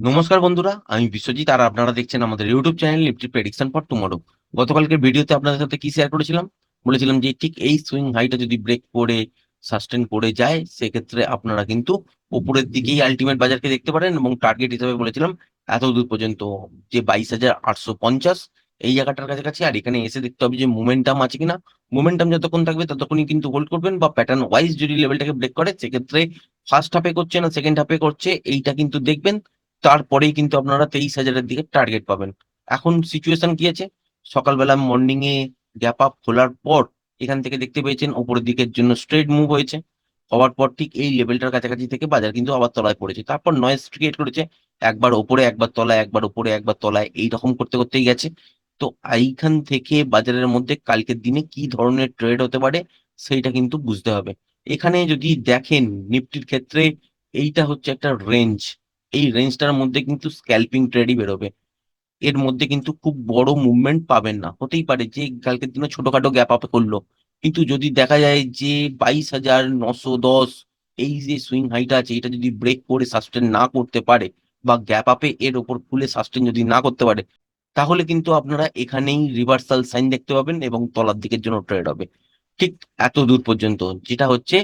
নমস্কার বন্ধুরা, আমি বিশ্বজিৎ আর আপনারা দেখছেন আমাদের YouTube channel Nifty prediction for tomorrow গতকালকে ভিডিওতে আপনাদের সাথে কি শেয়ার করেছিলাম? বলেছিলাম যে ঠিক এই সুইং হাইটা যদি ব্রেক করে সাস্টেন করে যায়, সেক্ষেত্রে আপনারা কিন্তু উপরের দিকেই আলটিমেট বাজারকে দেখতে পারেন এবং টার্গেট হিসেবে বলেছিলাম এত দূর পর্যন্ত যে বাইশ হাজার আটশো পঞ্চাশ এই জায়গাটার কাছাকাছি। আর এখানে এসে দেখতে হবে যে মোমেন্টাম আছে কিনা। মোমেন্টাম যতক্ষণ থাকবে ততক্ষণই কিন্তু হোল্ড করবেন বা প্যাটার্ন ওয়াইজ যদি লেভেলটাকে ব্রেক করে, সেক্ষেত্রে ফার্স্ট হাফে করছে না সেকেন্ড হাফে করছে, এইটা কিন্তু দেখবেন। তারপরেই কিন্তু আপনারা তেইশ হাজারের দিকে টার্গেট পাবেন। এখন সিচুয়েশন কি আছে? সকালবেলা মর্নিং এ গ্যাপ আপ খোলার পর এখান থেকে দেখতে পেয়েছেন উপরের দিকের জন্য স্ট্রেট মুভ হয়েছে। হওয়ার পর ঠিক এই লেভেলটার কাছাকাছি থেকে বাজার কিন্তু আবার তলায় পড়েছে। তারপর নয়েজ ক্রিয়েট করেছে, একবার ওপরে, একবার তলায়, একবার ওপরে, একবার তলায় এইরকম করতে করতেই গেছে। তো এইখান থেকে বাজারের মধ্যে কালকের দিনে কি ধরনের ট্রেড হতে পারে সেইটা কিন্তু বুঝতে হবে। এখানে যদি দেখেন, নিফটির ক্ষেত্রে এইটা হচ্ছে একটা রেঞ্জ এই রেঞ্জটার মধ্যে কিন্তু স্ক্যাল্পিং ট্রেডই বেরোবে। এর মধ্যে কিন্তু খুব বড় মুভমেন্ট পাবেন না। হতেই পারে যে কালকের দিনে ছোটখাটো গ্যাপ আপ করল। কিন্তু যদি দেখা যায় যে বাইশ হাজার নশো দশ এই যে সুইং হাইটা আছে, এটা যদি ব্রেক করে সাস্টেন না করতে পারে বা গ্যাপ আপে এর ওপর খুলে সাস্টেন যদি না করতে পারে, তাহলে কিন্তু আপনারা এখানেই রিভার্সাল সাইন দেখতে পাবেন এবং তলার দিকের জন্য ট্রেড হবে। ঠিক এত দূর পর্যন্ত। যেটা হচ্ছে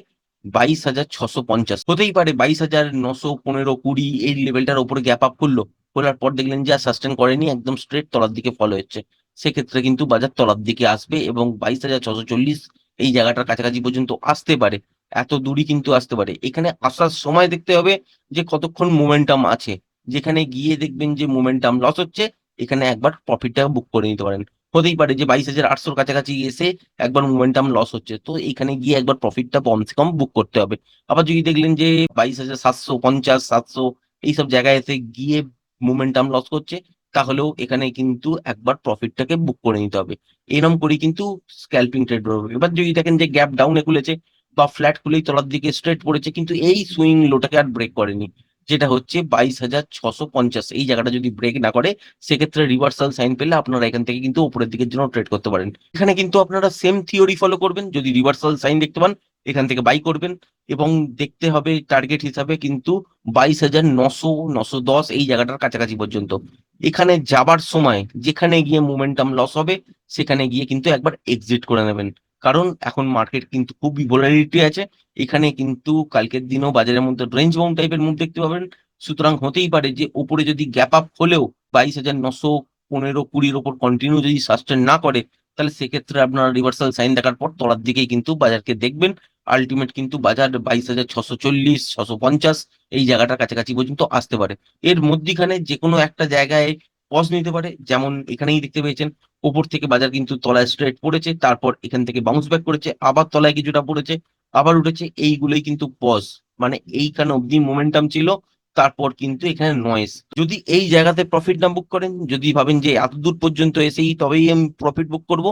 বাইশ হাজার ছশো পঞ্চাশ। হতেই পারে বাইশ হাজার নশো পনেরো কুড়ি এই লেভেলটার উপরে গ্যাপ আপ করল। খোলার পর দেখলেন যে আর সাস্টেন করেনি, একদম স্ট্রেট তলার দিকে ফলো হচ্ছে সেক্ষেত্রে কিন্তু বাজার তলার দিকে আসবে এবং বাইশ হাজার ছশো চল্লিশ এই জায়গাটার কাছাকাছি পর্যন্ত আসতে পারে। এত দূরই কিন্তু আসতে পারে। এখানে আসার সময় দেখতে হবে যে কতক্ষণ মোমেন্টাম আছে। যেখানে গিয়ে দেখবেন যে মোমেন্টাম লস হচ্ছে, এখানে একবার প্রফিটটা বুক করে নিতে পারেন। হতেই পারে যে বাইশ হাজার আটশোর কাছাকাছি এসে একবার মোমেন্টাম লস হচ্ছে। তো এখানে গিয়ে একবার প্রফিটটা কমসে কম বুক করতে হবে। আবার যদি দেখলেন যে বাইশ হাজার সাতশো, পঞ্চাশ, সাতশো এইসব জায়গায় এসে গিয়ে মোমেন্টাম লস করছে, তাহলেও এখানে কিন্তু একবার প্রফিটটাকে বুক করে নিতে হবে। এরকম করেই কিন্তু স্ক্যাল্পিং ট্রেড বেরোবে এবার যদি দেখেন যে গ্যাপ ডাউনে খুলেছে বা ফ্ল্যাট খুলেই তলার দিকে স্ট্রেট পড়েছে, কিন্তু এই সুইং লোটাকে আর ব্রেক করেনি। যেটা হচ্ছে বাইশ হাজার ছশো পঞ্চাশ। এই জায়গাটা যদি ব্রেক না করে, সেক্ষেত্রে রিভার্সাল সাইন পেলে আপনারা এখান থেকে কিন্তু উপরের দিকের জন্য ট্রেড করতে পারেন। এখানে কিন্তু আপনারা সেম থিওরি ফলো করবেন। যদি রিভার্সাল সাইন দেখতে পান, এখান থেকে বাই করবেন এবং দেখতে হবে টার্গেট হিসাবে কিন্তু বাইশ হাজার নশো নশো দশ এই জায়গাটার কাছাকাছি পর্যন্ত। এখানে যাবার সময় যেখানে গিয়ে মোমেন্টাম লস হবে, সেখানে গিয়ে কিন্তু একবার এক্সিট করে নেবেন। কারণ এখন মার্কেট কিন্তু খুবই ভোলারিটি আছে। এখানে কিন্তু কালকের দিনও বাজারের মধ্যে রেঞ্জ বাউন্ড টাইপের মুভ দেখতে পাবেন। সুতরাং হতেই পারে যে উপরে যদি গ্যাপ আপ হলেও বাইশ হাজার নশো পনেরো কুড়ির ওপর কন্টিনিউ যদি সাস্টেন না করে, তাহলে সেক্ষেত্রে আপনারা রিভার্সাল সাইন দেখার পর তলার দিকেই কিন্তু বাজারকে দেখবেন। আলটিমেট কিন্তু বাজার বাইশ হাজার ছশো চল্লিশ, ছশো পঞ্চাশ এই জায়গাটার কাছাকাছি পর্যন্ত আসতে পারে। এর মধ্যিখানে যে কোনো একটা জায়গায় পজ নিতে পারে। যেমন এখানেই দেখতে পেয়েছেন উপর থেকে বাজার কিন্তু তলায় স্ট্রেট পড়েছে, তারপর এখান থেকে বাউন্স ব্যাক করেছে, আবার তলায় কিছুটা পড়েছে, আবার উঠেছে, এইগুলোই কিন্তু পজ মানে এইখানে অবধি মোমেন্টাম ছিল, তারপর কিন্তু এখানে নয়েস যদি এই জায়গাতে প্রফিট না বুক করেন, যদি ভাবেন যে এত দূর পর্যন্ত এসেই তবেই আমি প্রফিট বুক করব,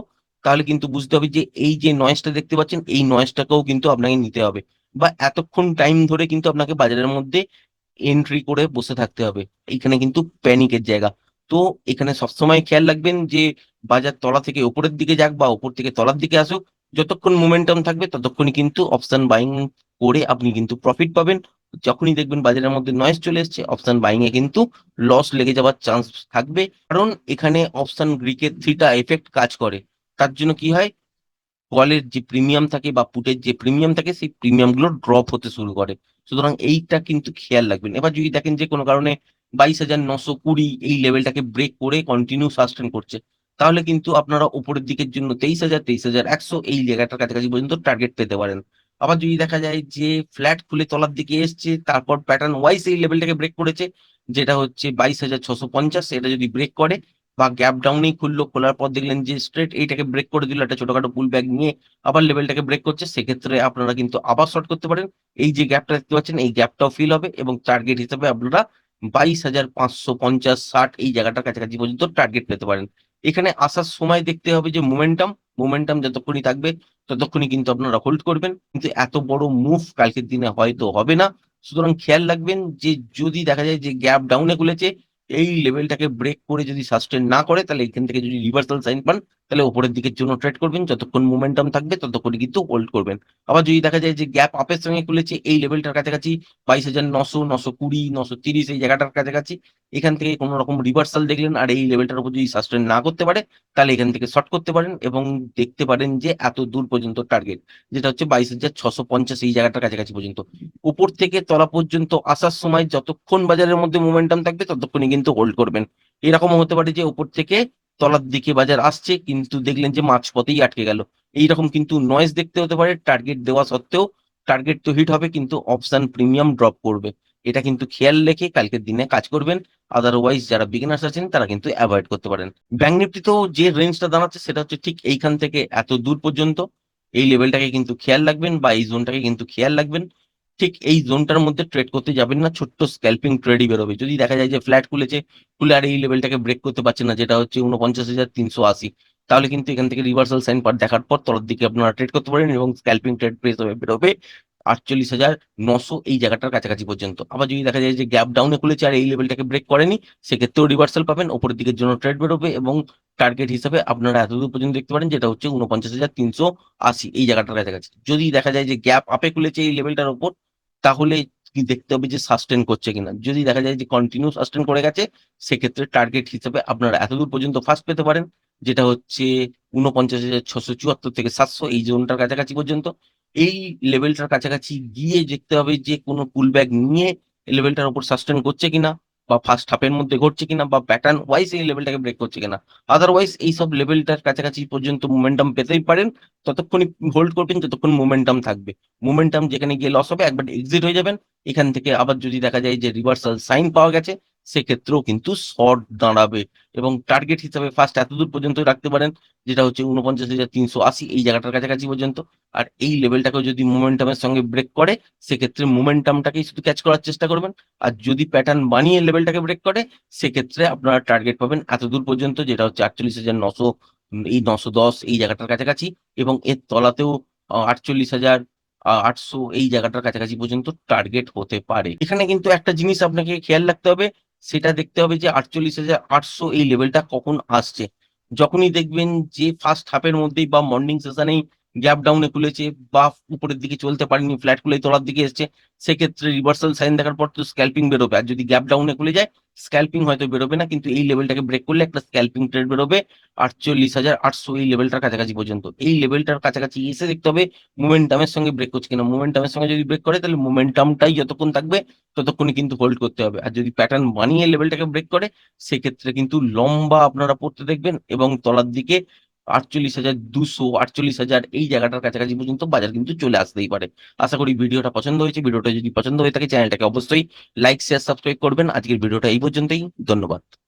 তাহলে কিন্তু বুঝতে হবে যে এই যে নয়েসটা দেখতে পাচ্ছেন, এই নয়েসটাকেও কিন্তু আপনাকে নিতে হবে। বা এতক্ষণ টাইম ধরে কিন্তু আপনাকে বাজারের মধ্যে এন্ট্রি করে বসে থাকতে হবে। এইখানে কিন্তু প্যানিকের জায়গা। তো এখানে সবসময় খেয়াল রাখবেন যে বাজার তলা থেকে উপরের দিকে যাক বা উপর থেকে তলার দিকে আসুক, যতক্ষণ মোমেন্টাম থাকবে ততক্ষণই কিন্তু অপশন বাইং করে আপনি কিন্তু প্রফিট পাবেন। যখনই দেখবেন বাজারের মধ্যে নয়েস চলে এসছে অপশন বাইং এ কিন্তু লস লেগে যাওয়ার চান্স থাকবে। কারণ এখানে অপশন গ্রিকের থ্রিটা এফেক্ট কাজ করে। তার জন্য কি হয়? কলের যে প্রিমিয়াম থাকে বা পুটের যে প্রিমিয়াম থাকে, সেই প্রিমিয়ামগুলো ড্রপ হতে শুরু করে। সুতরাং এইটা কিন্তু খেয়াল রাখবেন। এবার যদি দেখেন যে কোনো কারণে বাইশ হাজার নশো কুড়ি এই লেভেলটাকে ব্রেক করে কন্টিনিউ সাস্টেন করছে। তাহলে কিন্তু আপনারা উপরের দিকের জন্য তেইশ হাজার তেইশ হাজার একশো এই জায়গাটার কাছাকাছি পর্যন্ত টার্গেট পেতে পারেন। আবার যদি দেখা যায় যে ফ্ল্যাট খুলে তলার দিকে এসছে, তারপর প্যাটার্ন ওয়াইজ এই লেভেলটাকে ব্রেক করেছে, যেটা হচ্ছে বাইশ হাজার ছশো পঞ্চাশ, এটা যদি ব্রেক করে বা গ্যাপ ডাউনেই খুললো, খোলার পর দেখলেন যে স্ট্রেট এইটাকে ব্রেক করে দিল, একটা ছোটখাটো পুল ব্যাগ নিয়ে আবার লেভেলটাকে ব্রেক করছে, সেক্ষেত্রে আপনারা কিন্তু আবার শর্ট করতে পারেন। এই যে গ্যাপটা দেখতে পাচ্ছেন, এই গ্যাপটাও ফিল হবে এবং টার্গেট হিসেবে আপনারা বাইশ হাজার পাঁচশো পঞ্চাশ ষাট এই জায়গাটার কাছাকাছি পর্যন্ত টার্গেট পেতে পারেন। এখানে আসার সময় দেখতে হবে যে মোমেন্টাম মোমেন্টাম যতক্ষণই থাকবে, ততক্ষণই কিন্তু আপনারা হোল্ড করবেন। কিন্তু এত বড় মুভ কালকের দিনে হয়তো হবে না। সুতরাং খেয়াল রাখবেন যে যদি দেখা যায় যে গ্যাপ ডাউনে খুলেছে এই লেভেলটাকে ব্রেক করে যদি সাস্টেন না করে, তাহলে এখান থেকে যদি রিভার্সাল সাইন পান, তাহলে ওপরের দিকের জন্য ট্রেড করবেন। যতক্ষণ মোমেন্টাম থাকবে, ততক্ষণ কিন্তু হোল্ড করবেন। আবার যদি দেখা যায় যে গ্যাপ আপের সঙ্গে খুলেছে, এই লেভেলটার কাছাকাছি বাইশ হাজার নশো নশো কুড়ি, নশো তিরিশ, এই জায়গাটার কাছাকাছি এখান থেকে কোনো রকম রিভার্সাল দেখলেন, আর এই লেভেলটার উপর যদি সাস্টেন না করতে পারে, তাহলে এখান থেকে শর্ট করতে পারেন এবং দেখতে পারেন যে এত দূর পর্যন্ত টার্গেট যেটা হচ্ছে বাইশ হাজার ছশো পঞ্চাশ এই জায়গাটার কাছাকাছি পর্যন্ত। উপর থেকে তলা পর্যন্ত আসার সময় যতক্ষণ বাজারের মধ্যে মোমেন্টাম থাকবে, ততক্ষণই কিন্তু হোল্ড করবেন। এরকম হতে পারে যে উপর থেকে তলার দিকে বাজার আসছে, কিন্তু দেখলেন যে মাঝপথেই আটকে গেল। এইরকম কিন্তু নয়েজ দেখতে হতে পারে টার্গেট দেওয়া সত্ত্বেও টার্গেট তো হিট হবে, কিন্তু অপশন প্রিমিয়াম ড্রপ করবে। এটা কিন্তু খেয়াল রেখে কালকের দিনে কাজ করবেন আদারওয়াইজ যারা বিগিনার্স আছেন তারা কিন্তু অ্যাভয়েড করতে পারেন। ব্যাঙ্ক নিফটিতেও যে রেঞ্জটা দাঁড়াচ্ছে সেটা হচ্ছে ঠিক এইখান থেকে এত দূর পর্যন্ত। এই লেভেলটাকে কিন্তু খেয়াল রাখবেন বা এই জোনটাকে কিন্তু খেয়াল রাখবেন। ঠিক এই জোনটার মধ্যে ট্রেড করতে যাবেন না, ছোট্ট স্ক্যাল্পিং ট্রেডই বেরোবে। যদি দেখা যায় যে ফ্ল্যাট খুলেছে, খুলে আর এই লেভেলটাকে ব্রেক করতে পারছে না, যেটা হচ্ছে উনপঞ্চাশ হাজার তিনশো আশি, তাহলে কিন্তু এখান থেকে রিভার্সাল সাইন পার দেখার পর তলার দিকে আপনারা ট্রেড করতে পারেন এবং স্ক্যাল্পিং ট্রেড প্রেস হয়ে বেরোবে। আটচল্লিশ হাজার নশো এই জায়গাটার কাছাকাছি পর্যন্ত। আবার যদি দেখা যায় যে গ্যাপ ডাউনে খুলেছে আর এই লেভেলটাকে ব্রেক করেনি, সেক্ষেত্রেও রিভার্সাল পাবেন ওপরের দিকের জন্য ট্রেড বেরোবে এবং টার্গেট হিসাবে আপনারা এতদূর পর্যন্ত দেখতে পারেন যেটা হচ্ছে উনপঞ্চাশ হাজার তিনশো আশি এই জায়গাটার কাছাকাছি। যদি দেখা যায় যে গ্যাপ আপে খুলেছে এই লেভেলটার ওপর, তাহলে কি দেখতে হবে যে সাস্টেন করছে কিনা? যদি দেখা যায় যে কন্টিনিউ সাস্টেন করে গেছে, সেক্ষেত্রে টার্গেট হিসেবে আপনারা এতদূর পর্যন্ত ফার্স্ট পেতে পারেন, যেটা হচ্ছে উনপঞ্চাশ হাজার ছশো চুয়াত্তর থেকে সাতশো এই জোনটার কাছাকাছি পর্যন্ত। এই লেভেলটার কাছাকাছি গিয়ে দেখতে হবে যে কোনো পুল ব্যাক নিয়ে লেভেলটার উপর সাস্টেন করছে কিনা বা ফার্স্ট হাফের মধ্যে ঘটছে কিনা বা প্যাটার্ন ওয়াইজ এই লেভেলটাকে ব্রেক করছে কিনা। আদারওয়াইজ এই সব লেভেলটার কাছাকাছি পর্যন্ত মোমেন্টাম পেতেই পারেন। ততক্ষণই হোল্ড করবেন, যতক্ষণ মোমেন্টাম থাকবে। মোমেন্টাম যেখানে গিয়ে লস হবে, একবার এক্সিট হয়ে যাবেন। এখান থেকে আবার যদি দেখা যায় যে রিভার্সাল সাইন পাওয়া গেছে সেক্ষেত্রেও কিন্তু শর্ট দাঁড়াবে এবং টার্গেট হিসাবে ফার্স্ট এতদূর পর্যন্ত রাখতে পারেন, যেটা হচ্ছে উনপঞ্চাশ হাজার তিনশো আশি এই জায়গাটার কাছাকাছি পর্যন্ত। আর এই লেভেলটাকেও যদি মোমেন্টামের সঙ্গে ব্রেক করে, সেক্ষেত্রে মোমেন্টামটাকেই শুধু ক্যাচ করার চেষ্টা করবেন। আর যদি প্যাটার্ন বানিয়ে লেভেলটাকে ব্রেক করে, সেক্ষেত্রে আপনারা টার্গেট পাবেন এতদূর পর্যন্ত, যেটা হচ্ছে আটচল্লিশ হাজার নশো, এই নশো দশ এই জায়গাটার কাছাকাছি এবং এর তলাতেও আটচল্লিশ হাজার আটশো এই জায়গাটার কাছাকাছি পর্যন্ত টার্গেট হতে পারে। এখানে কিন্তু একটা জিনিস আপনাকে খেয়াল রাখতে হবে সেটা দেখতে হবে যে আটচল্লিশ হাজার আটশো এই লেভেলটা কখন আসছে। যখনই দেখবেন যে ফার্স্ট হাফের মধ্যেই বা মর্নিং সেশনেই গ্যাপ ডাউনে খুলেছে বা উপরের দিকে চলতে পারেনি ফ্ল্যাট খুলে তলার দিকে এসছে, সেক্ষেত্রে রিভার্সাল সাইন দেখার পর তো স্ক্যাল্পিং বেরোবে। আর যদি গ্যাপ ডাউনে খুলে যায় স্ক্যাল্পিং হয়তো বেরোবে না, কিন্তু এই লেভেলটাকে ব্রেক করলে একটা স্ক্যাল্পিং ট্রেড বেরোবে আটচল্লিশ হাজার আটশো এই লেভেলটার কাছাকাছি পর্যন্ত। এই লেভেলটার কাছাকাছি এসে দেখতে হবে মোমেন্টামের সঙ্গে ব্রেক করছে কিনা। মোমেন্টামের সঙ্গে যদি ব্রেক করে, তাহলে মোমেন্টামটাই যতক্ষণ থাকবে, ততক্ষণই কিন্তু হোল্ড করতে হবে। আর যদি প্যাটার্ন বানিয়ে লেভেলটাকে ব্রেক করে, সেক্ষেত্রে কিন্তু লম্বা আপনারা পড়তে দেখবেন এবং তলার দিকে আটচল্লিশ হাজার দুশো, আটচল্লিশ হাজার এই জায়গাটার কাছাকাছি পর্যন্ত বাজার কিন্তু চলে আসতেই পারে। আশা করি ভিডিওটা পছন্দ হয়েছে। ভিডিওটা যদি পছন্দ হয়ে থাকে, চ্যানেলটাকে অবশ্যই লাইক শেয়ার সাবস্ক্রাইব করবেন। আজকের ভিডিওটা এই পর্যন্তই। ধন্যবাদ।